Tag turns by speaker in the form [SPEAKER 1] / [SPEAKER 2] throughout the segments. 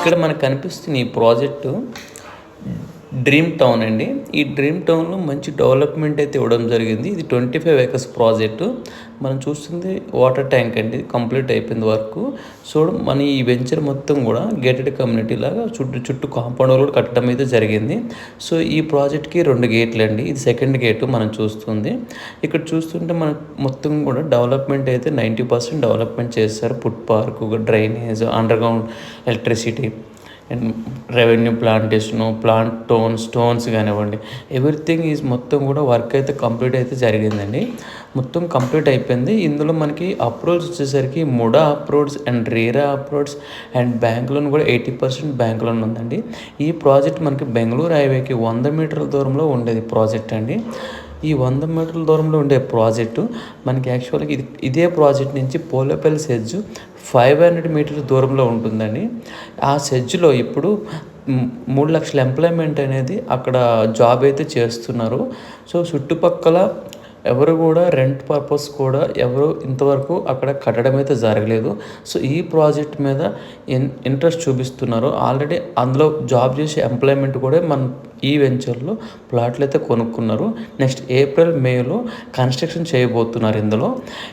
[SPEAKER 1] ఇక్కడ మనకు కనిపిస్తుంది ఈ ప్రాజెక్టు డ్రీమ్ టౌన్ అండి. ఈ డ్రీమ్ టౌన్లో మంచి డెవలప్మెంట్ అయితే ఇవ్వడం జరిగింది. ఇది ట్వంటీ ఫైవ్ ఏకర్స్ ప్రాజెక్టు మనం చూస్తుంది వాటర్ ట్యాంక్ అండి. కంప్లీట్ అయిపోయింది వర్క్ సో మన ఈ వెంచర్ మొత్తం కూడా గేటెడ్ కమ్యూనిటీ లాగా చుట్టూ చుట్టూ కాంపౌండ్ కూడా కట్టడం అయితే జరిగింది. సో ఈ ప్రాజెక్ట్కి రెండు గేట్లు అండి. ఇది సెకండ్ గేటు మనం చూస్తుంది. ఇక్కడ చూస్తుంటే మనం మొత్తం కూడా డెవలప్మెంట్ అయితే నైంటీ పర్సెంట్ డెవలప్మెంట్ చేస్తారు food park drainage underground electricity and revenue plantation plant tone stones కానివ్వండి ఎవ్రీథింగ్ ఈజ్ మొత్తం కూడా వర్క్ అయితే కంప్లీట్ అయితే జరిగిందండి. మొత్తం కంప్లీట్ అయిపోయింది. ఇందులో మనకి అప్రోడ్స్ వచ్చేసరికి MUDA approvals and RERA approvals and bank loan కూడా ఎయిటీ పర్సెంట్ బ్యాంక్ లోన్ ఉందండి. ఈ ప్రాజెక్ట్ మనకి బెంగళూరు హైవేకి వంద మీటర్ల దూరంలో ఉండేది ప్రాజెక్ట్ అండి. ఈ వంద మీటర్ల దూరంలో ఉండే ప్రాజెక్టు మనకి యాక్చువల్గా ఇది ఇదే ప్రాజెక్ట్ నుంచి పోలేపల్లి సెడ్జ్ ఫైవ్ హండ్రెడ్ మీటర్ల దూరంలో ఉంటుందండి. ఆ సెడ్జ్లో ఇప్పుడు మూడు లక్షల ఎంప్లాయ్మెంట్ అనేది అక్కడ జాబ్ అయితే చేస్తున్నారు. సో చుట్టుపక్కల ఎవరు కూడా రెంట్ పర్పస్ కూడా ఎవరు ఇంతవరకు అక్కడ కట్టడం అయితే జరగలేదు. సో ఈ ప్రాజెక్ట్ మీద ఇన్ ఇంట్రెస్ట్ చూపిస్తున్నారు. ఆల్రెడీ అందులో జాబ్ చేసే ఎంప్లాయ్మెంట్ కూడా మన ఈ వెంచర్లో ప్లాట్లు అయితే కొనుక్కున్నారు. నెక్స్ట్ ఏప్రిల్ మేలో కన్స్ట్రక్షన్ చేయబోతున్నారు ఇందులో.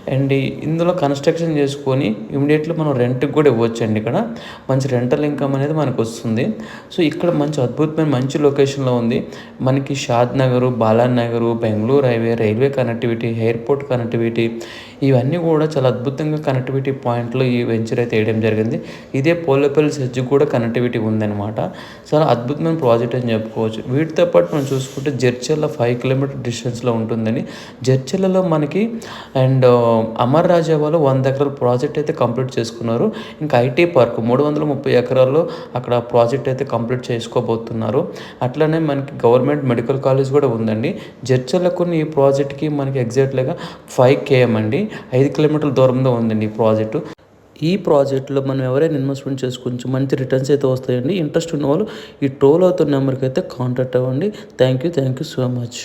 [SPEAKER 1] అండ్ ఇందులో కన్స్ట్రక్షన్ చేసుకొని ఇమీడియట్లీ మనం రెంట్కి కూడా ఇవ్వచ్చు అండి ఇక్కడ. మంచి రెంటల్ ఇన్కమ్ అనేది మనకు వస్తుంది సో ఇక్కడ మంచి అద్భుతమైన మంచి లొకేషన్లో ఉంది. మనకి Shadnagar Balanagar Bengaluru highway railway connectivity airport connectivity ఇవన్నీ కూడా చాలా అద్భుతంగా కనెక్టివిటీ పాయింట్లు ఈ వెంచర్ అయితే వేయడం జరిగింది. ఇదే పోలేపల్లి సెజ్జు కూడా కనెక్టివిటీ ఉందన్నమాట. చాలా అద్భుతమైన ప్రాజెక్ట్ అని చెప్పుకోవచ్చు. వీటితో పాటు మనం చూసుకుంటే జడ్చర్ల ఫైవ్ కిలోమీటర్ డిస్టెన్స్లో ఉంటుందని. జడ్చర్లలో మనకి అండ్ uh, అమర్ రాజావాలో వాళ్ళు వంద ఎకరాల ప్రాజెక్ట్ అయితే కంప్లీట్ చేసుకున్నారు. ఇంకా ఐటీ పార్క్ మూడు వందల ముప్పై ఎకరాల్లో అక్కడ ప్రాజెక్ట్ అయితే కంప్లీట్ చేసుకోబోతున్నారు. అట్లనే మనకి గవర్నమెంట్ మెడికల్ కాలేజ్ కూడా ఉందండి. జడ్చర్లకు ఈ ప్రాజెక్ట్కి మనకి ఎగ్జాక్ట్లీగా ఫైవ్ కేఎం అండి. ఐదు కిలోమీటర్ల దూరంలో ఉందండి ఈ ప్రాజెక్టు. ఈ ప్రాజెక్ట్లో మనం ఎవరైనా ఇన్వెస్ట్మెంట్ చేసుకోవచ్చు మంచి రిటర్న్స్ అయితే వస్తాయండి. ఇంట్రెస్ట్ ఉన్న వాళ్ళు ఈ టోల్ అవుతున్న నెంబర్కి అయితే కాంటాక్ట్ అవ్వండి. Thank you thank you so much.